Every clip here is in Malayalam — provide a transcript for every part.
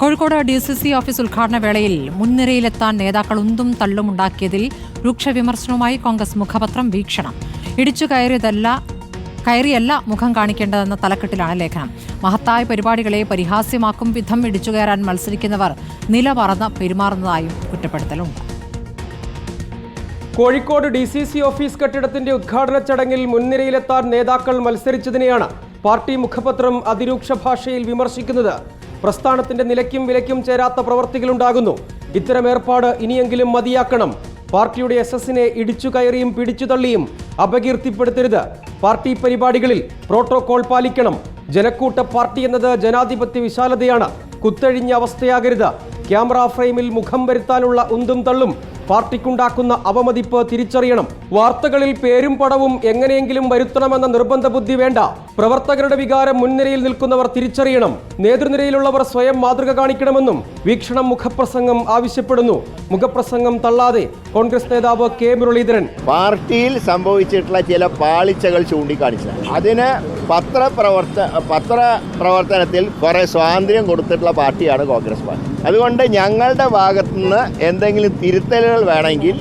Kozhikode D C C office ഉദ്ഘാടന വേളയിൽ മുൻനിരയിലെത്താൻ നേതാക്കൾ ഉന്തും തള്ളും ഉണ്ടാക്കിയതിൽ രൂക്ഷ വിമർശനവുമായി കോൺഗ്രസ് മുഖപത്രം വീക്ഷണം. ഇടിച്ചു കയറിയതല്ല കയറിയല്ല മുഖം കാണിക്കേണ്ടതെന്ന തലക്കെട്ടിലാണ് ലേഖനം. മഹത്തായ പരിപാടികളെ പരിഹാസ്യമാക്കും വിധം ഇടിച്ചുകയറാൻ മത്സരിക്കുന്നവർ നിലമറന്ന് പെരുമാറുന്നതായും കുറ്റപ്പെടുത്തലുണ്ട്. Kozhikode D C C office കെട്ടിടത്തിന്റെ ഉദ്ഘാടന ചടങ്ങിൽ മുൻനിരയിലെത്താൻ നേതാക്കൾ മത്സരിച്ചതിനെയാണ് പാർട്ടി മുഖപത്രം അതിരൂക്ഷ ഭാഷയിൽ വിമർശിക്കുന്നത്. പ്രസ്ഥാനത്തിന്റെ നിലയ്ക്കും വിലയ്ക്കും ചേരാത്ത പ്രവർത്തികളുണ്ടാകുന്നു. ഇത്തരം ഏർപ്പാട് ഇനിയെങ്കിലും മതിയാക്കണം. പാർട്ടിയുടെ എസ് എസിനെ ഇടിച്ചു കയറിയും പിടിച്ചു തള്ളിയും അപകീർത്തിപ്പെടുത്തരുത്. പാർട്ടി പരിപാടികളിൽ പ്രോട്ടോകോൾ പാലിക്കണം. ജനക്കൂട്ട പാർട്ടി എന്നത് ജനാധിപത്യ വിശാലതയാണ്. കുത്തഴിഞ്ഞ അവസ്ഥയാകരുത്. ക്യാമറ ഫ്രെയിമിൽ മുഖം വരുത്താനുള്ള ഉന്തും തള്ളും പാർട്ടിക്കുണ്ടാക്കുന്ന അവമതിപ്പ് തിരിച്ചറിയണം. വാർത്തകളിൽ പേരും പടവും എങ്ങനെയെങ്കിലും വരുത്തണമെന്ന നിർബന്ധ ബുദ്ധി വേണ്ട. പ്രവർത്തകരുടെ വികാരം മുൻനിരയിൽ നിൽക്കുന്നവർ തിരിച്ചറിയണം. നേതൃനിരയിലുള്ളവർ സ്വയം മാതൃക കാണിക്കണമെന്നും വീക്ഷണം മുഖപ്രസംഗം ആവശ്യപ്പെടുന്നു. മുഖപ്രസംഗം തള്ളാതെ കോൺഗ്രസ് നേതാവ് കെ മുരളീധരൻ. പാർട്ടിയിൽ സംഭവിച്ചിട്ടുള്ള ചില പാളിച്ചകൾ ചൂണ്ടിക്കാണിച്ചു അതിന് പത്രപ്രവർത്ത പത്രപ്രവർത്തനത്തിൽ കുറേ സ്വാതന്ത്ര്യം കൊടുത്തിട്ടുള്ള പാർട്ടിയാണ് കോൺഗ്രസ് പാർട്ടി. അതുകൊണ്ട് ഞങ്ങളുടെ ഭാഗത്തു നിന്ന് എന്തെങ്കിലും തിരുത്തലുകൾ വേണമെങ്കിൽ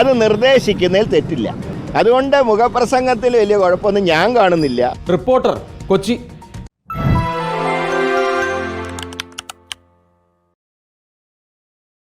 അത് നിർദ്ദേശിക്കുന്നതിൽ തെറ്റില്ല. അതുകൊണ്ട് മുഖപ്രസംഗത്തിൽ വലിയ കുഴപ്പമൊന്നും ഞാൻ കാണുന്നില്ല. റിപ്പോർട്ടർ കൊച്ചി